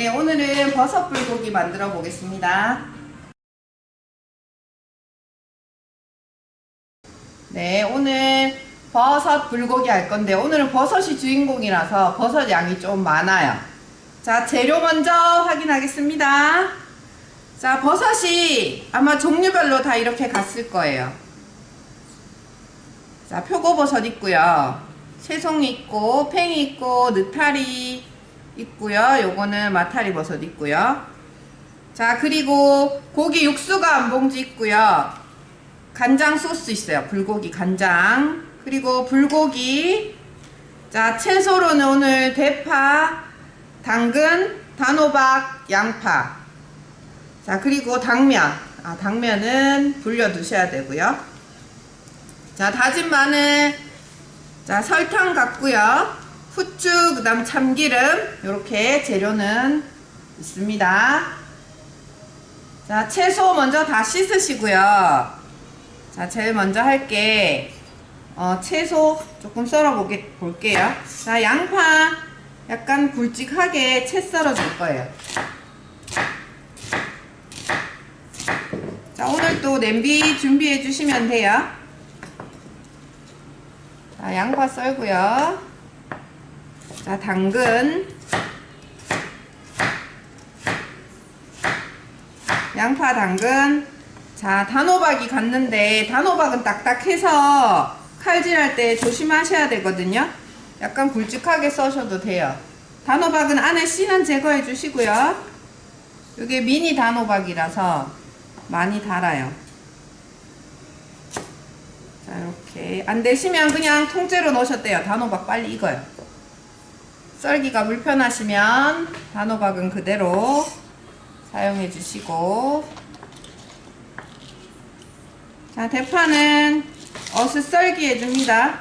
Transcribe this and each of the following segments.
네, 오늘은 버섯 불고기 만들어 보겠습니다. 네, 오늘 버섯 불고기 할 건데 오늘은 버섯이 주인공이라서 버섯 양이 좀 많아요. 자, 재료 먼저 확인하겠습니다. 자, 버섯이 아마 종류별로 다 이렇게 갔을 거예요. 자, 표고버섯 있고요. 새송이 있고, 팽이 있고, 느타리 있고요. 요거는 마타리 버섯 있고요. 자, 그리고 고기 육수가 한 봉지 있고요. 간장 소스 있어요. 불고기 간장. 그리고 불고기. 자, 채소로는 오늘 대파, 당근, 단호박, 양파. 자, 그리고 당면. 아, 당면은 불려 두셔야 되고요. 자, 다진 마늘. 자, 설탕 같고요. 후추, 그 다음 참기름. 요렇게 재료는 있습니다. 자, 채소 먼저 다 씻으시고요. 자, 제일 먼저 할게 어, 채소 조금 썰어 보게, 볼게요. 자, 양파 약간 굵직하게 채 썰어 줄 거예요. 자, 오늘 또 냄비 준비해 주시면 돼요. 자, 양파 썰고요. 자, 당근. 양파, 당근. 자, 단호박이 갔는데, 단호박은 딱딱해서 칼질할 때 조심하셔야 되거든요. 약간 굵직하게 써셔도 돼요. 단호박은 안에 씨는 제거해 주시고요. 이게 미니 단호박이라서 많이 달아요. 자, 이렇게. 안 되시면 그냥 통째로 넣으셨대요. 단호박 빨리 익어요. 썰기가 불편하시면 단호박은 그대로 사용해 주시고. 자 대파는 어슷 썰기 해줍니다.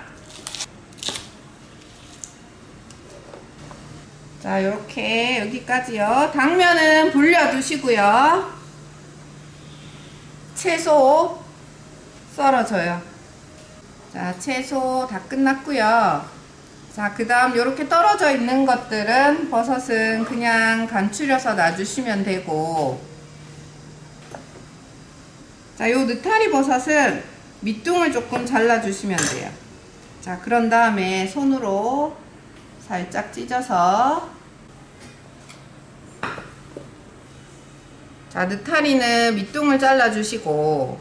자 요렇게 여기까지요. 당면은 불려 두시고요. 채소 썰어줘요. 자 채소 다 끝났고요 자, 그 다음 이렇게 떨어져 있는 것들은 버섯은 그냥 간추려서 놔주시면 되고 자, 요 느타리 버섯은 밑둥을 조금 잘라주시면 돼요. 자, 그런 다음에 손으로 살짝 찢어서 자, 느타리는 밑둥을 잘라주시고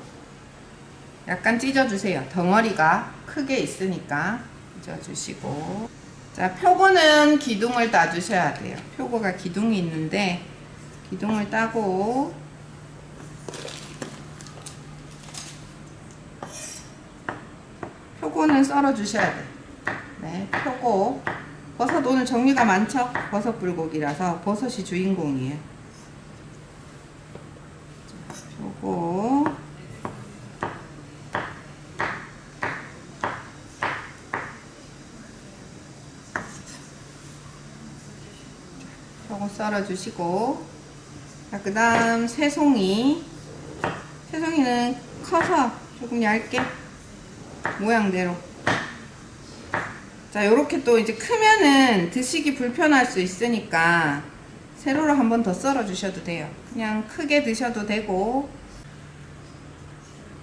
약간 찢어주세요. 덩어리가 크게 있으니까 찢어주시고 자, 표고는 기둥을 따주셔야 돼요. 표고가 기둥이 있는데 기둥을 따고 표고는 썰어 주셔야 돼요. 네, 표고 버섯 오늘 종류가 많죠? 버섯 불고기라서 버섯이 주인공이에요. 자, 표고 요거 썰어주시고. 자, 그 다음 새송이. 새송이는 커서 조금 얇게 모양대로. 자 요렇게 또 이제 크면은 드시기 불편할 수 있으니까 세로로 한 번 더 썰어 주셔도 돼요. 그냥 크게 드셔도 되고.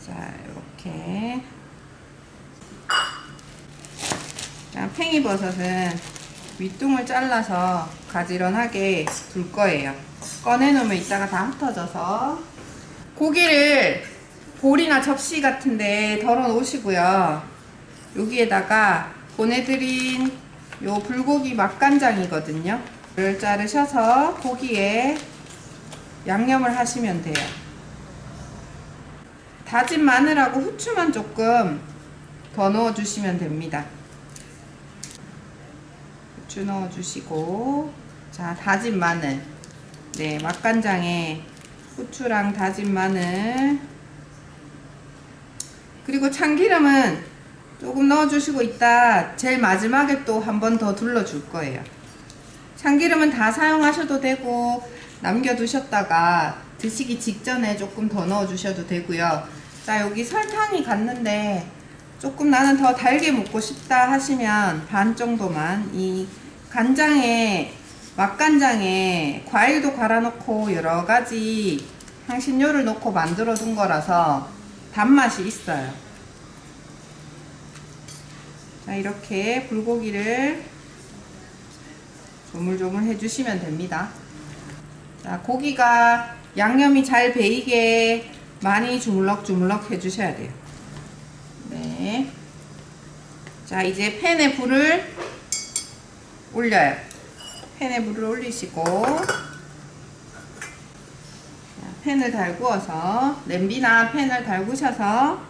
자 요렇게. 자 팽이버섯은 윗둥을 잘라서 가지런하게 둘 거예요. 꺼내놓으면 이따가 다 흩어져서 고기를 볼이나 접시 같은데 덜어 놓으시고요. 여기에다가 보내드린 요 불고기 맛간장이거든요. 를 자르셔서 고기에 양념을 하시면 돼요. 다진 마늘하고 후추만 조금 더 넣어주시면 됩니다. 후추 넣어주시고 자 다진 마늘. 네 맛간장에 후추랑 다진 마늘. 그리고 참기름은 조금 넣어주시고 이따 제일 마지막에 또 한 번 더 둘러줄 거예요. 참기름은 다 사용하셔도 되고 남겨두셨다가 드시기 직전에 조금 더 넣어주셔도 되고요. 자 여기 설탕이 갔는데 조금 나는 더 달게 먹고 싶다 하시면 반 정도만 이 간장에 맛간장에 과일도 갈아놓고 여러 가지 향신료를 넣고 만들어 둔 거라서 단맛이 있어요. 자, 이렇게 불고기를 조물조물 해주시면 됩니다. 자, 고기가 양념이 잘 배이게 많이 주물럭주물럭 해주셔야 돼요. 네. 자, 이제 팬에 불을 올려요. 팬에 물을 올리시고, 자, 팬을 달구어서, 냄비나 팬을 달구셔서,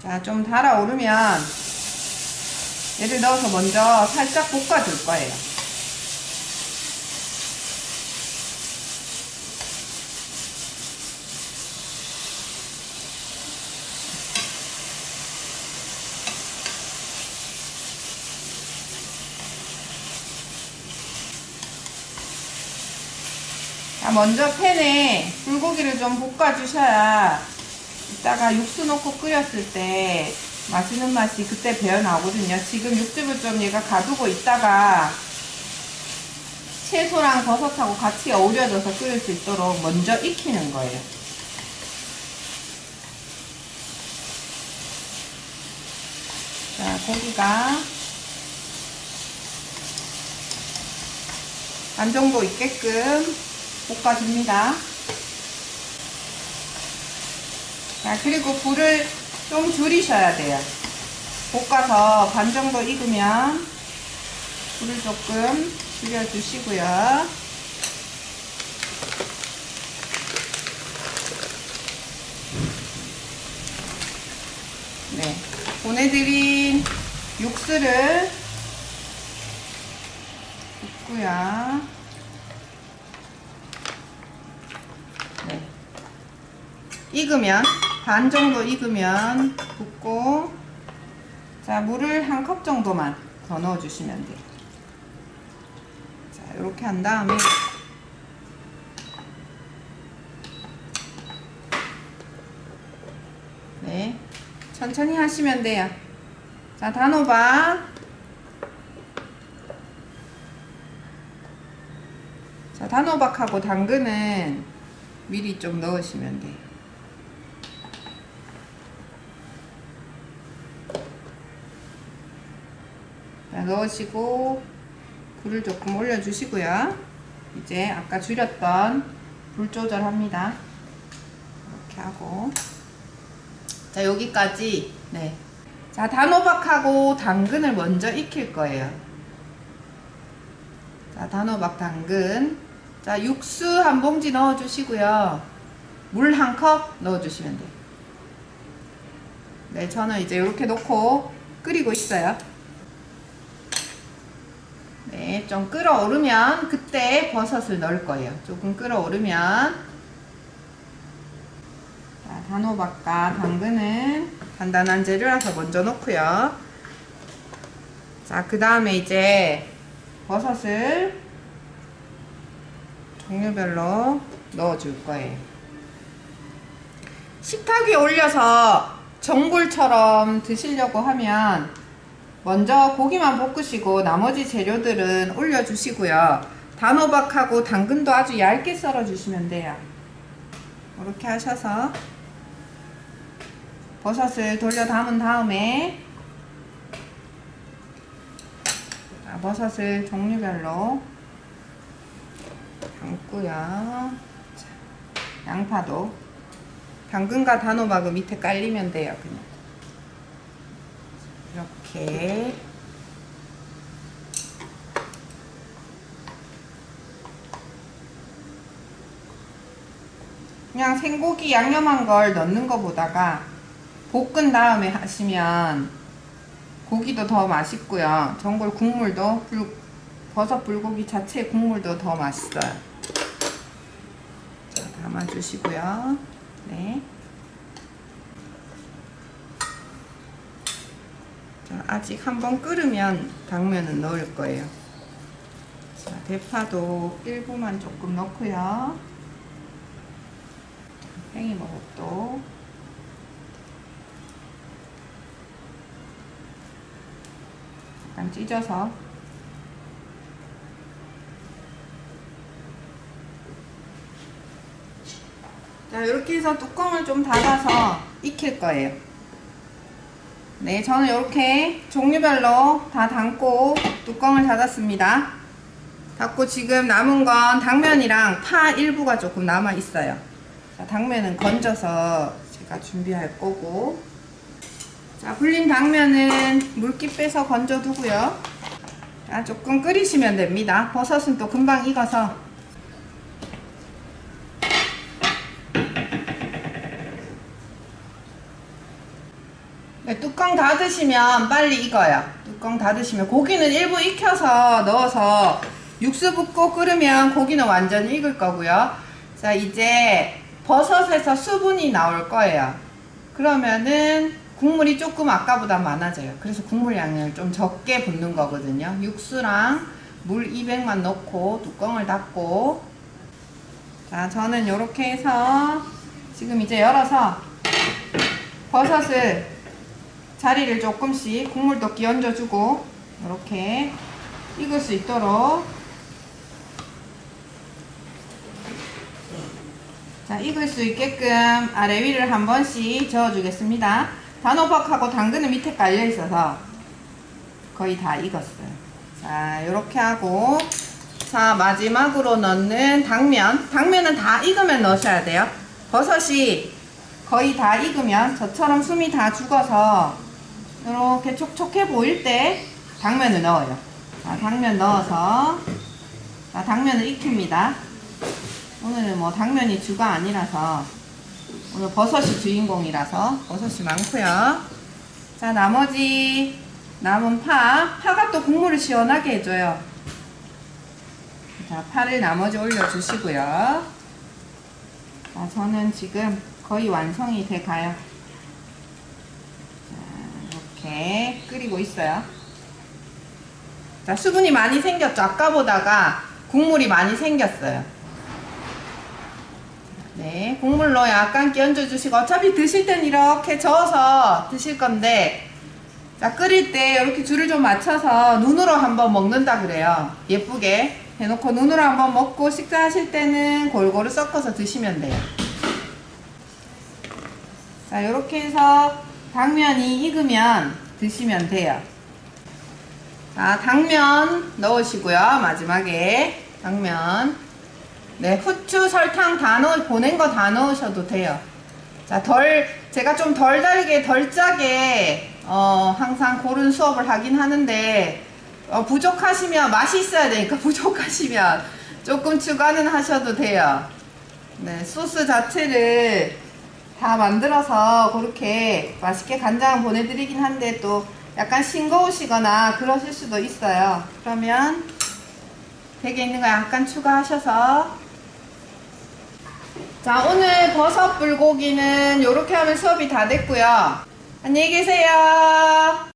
자, 좀 달아오르면, 얘를 넣어서 먼저 살짝 볶아줄 거예요. 먼저 팬에 불고기를 좀 볶아주셔야 이따가 육수 넣고 끓였을 때 맛있는 맛이 그때 배어 나오거든요. 지금 육즙을 좀 얘가 가두고 있다가 채소랑 버섯하고 같이 어우러져서 끓일 수 있도록 먼저 익히는 거예요. 자, 고기가 반 정도 있게끔 볶아줍니다. 자, 그리고 불을 좀 줄이셔야 돼요. 볶아서 반 정도 익으면 불을 조금 줄여주시고요. 네. 보내드린 육수를 붓고요. 익으면 반 정도 익으면 붓고 자 물을 한 컵 정도만 더 넣어 주시면 돼요. 자 이렇게 한 다음에 네 천천히 하시면 돼요. 자 단호박 자 단호박하고 당근은 미리 좀 넣으시면 돼요 넣으시고 불을 조금 올려주시고요. 이제 아까 줄였던 불 조절합니다. 이렇게 하고 자 여기까지 네. 자 단호박하고 당근을 먼저 익힐 거예요. 자 단호박 당근 자 육수 한 봉지 넣어주시고요. 물 한 컵 넣어주시면 돼요. 네 저는 이제 이렇게 놓고 끓이고 있어요. 네, 좀 끓어오르면 그때 버섯을 넣을 거예요. 조금 끓어오르면 자, 단호박과 당근은 간단한 재료라서 먼저 넣고요. 자, 그 다음에 이제 버섯을 종류별로 넣어줄 거예요. 식탁 위에 올려서 전골처럼 드시려고 하면 먼저 고기만 볶으시고 나머지 재료들은 올려주시고요. 단호박하고 당근도 아주 얇게 썰어주시면 돼요. 이렇게 하셔서 버섯을 돌려 담은 다음에 자, 버섯을 종류별로 담고요. 자, 양파도 당근과 단호박은 밑에 깔리면 돼요. 그냥. 이렇게 그냥 생고기 양념한 걸 넣는 것보다가 볶은 다음에 하시면 고기도 더 맛있고요. 전골 국물도 불, 버섯 불고기 자체 국물도 더 맛있어요. 자, 담아주시고요. 네. 자, 아직 한번 끓으면 당면은 넣을 거예요. 자, 대파도 일부만 조금 넣고요. 팽이버섯도 약간 찢어서 자 이렇게 해서 뚜껑을 좀 닫아서 익힐 거예요 네 저는 이렇게 종류별로 다 담고 뚜껑을 닫았습니다. 닫고 지금 남은 건 당면이랑 파 일부가 조금 남아 있어요. 자 당면은 건져서 제가 준비할 거고. 자 불린 당면은 물기 빼서 건져 두고요. 자 조금 끓이시면 됩니다. 버섯은 또 금방 익어서 네, 뚜껑 닫으시면 빨리 익어요. 뚜껑 닫으시면 고기는 일부 익혀서 넣어서 육수 붓고 끓으면 고기는 완전히 익을 거고요. 자 이제 버섯에서 수분이 나올 거예요. 그러면은 국물이 조금 아까보다 많아져요. 그래서 국물 양을 좀 적게 붓는 거거든요. 육수랑 물 200만 넣고 뚜껑을 닫고 자 저는 이렇게 해서 지금 이제 열어서 버섯을 자리를 조금씩 국물도 끼얹어 주고 이렇게 익을 수 있도록. 자 익을 수 있게끔 아래 위를 한 번씩 저어 주겠습니다. 단호박하고 당근은 밑에 깔려 있어서 거의 다 익었어요. 자 이렇게 하고 자 마지막으로 넣는 당면. 당면은 다 익으면 넣으셔야 돼요. 버섯이 거의 다 익으면 저처럼 숨이 다 죽어서 이렇게 촉촉해 보일 때 당면을 넣어요. 자, 당면 넣어서 자, 당면을 익힙니다. 오늘은 뭐 당면이 주가 아니라서 오늘 버섯이 주인공이라서 버섯이 많고요. 자, 나머지 남은 파, 파가 또 국물을 시원하게 해줘요. 자, 파를 나머지 올려주시고요. 자, 저는 지금 거의 완성이 돼 가요. 이렇게 끓이고 있어요. 자, 수분이 많이 생겼죠? 아까보다가 국물이 많이 생겼어요. 네, 국물로 약간 끼얹어 주시고 어차피 드실 땐 이렇게 저어서 드실 건데 자, 끓일 때 이렇게 줄을 좀 맞춰서 눈으로 한번 먹는다 그래요. 예쁘게 해놓고 눈으로 한번 먹고 식사하실 때는 골고루 섞어서 드시면 돼요. 자, 이렇게 해서 당면이 익으면 드시면 돼요. 자, 당면 넣으시고요. 마지막에 당면. 네, 후추, 설탕 다 넣어 보낸 거 다 넣으셔도 돼요. 자, 덜 제가 좀 덜 달게, 덜 짜게 어, 항상 고른 수업을 하긴 하는데 어, 부족하시면 맛이 있어야 되니까 부족하시면 조금 추가는 하셔도 돼요. 네, 소스 자체를 다 만들어서 그렇게 맛있게 간장 보내드리긴 한데 또 약간 싱거우시거나 그러실 수도 있어요. 그러면 댁에 있는 거 약간 추가하셔서 자 오늘 버섯 불고기는 이렇게 하면 수업이 다 됐고요. 안녕히 계세요.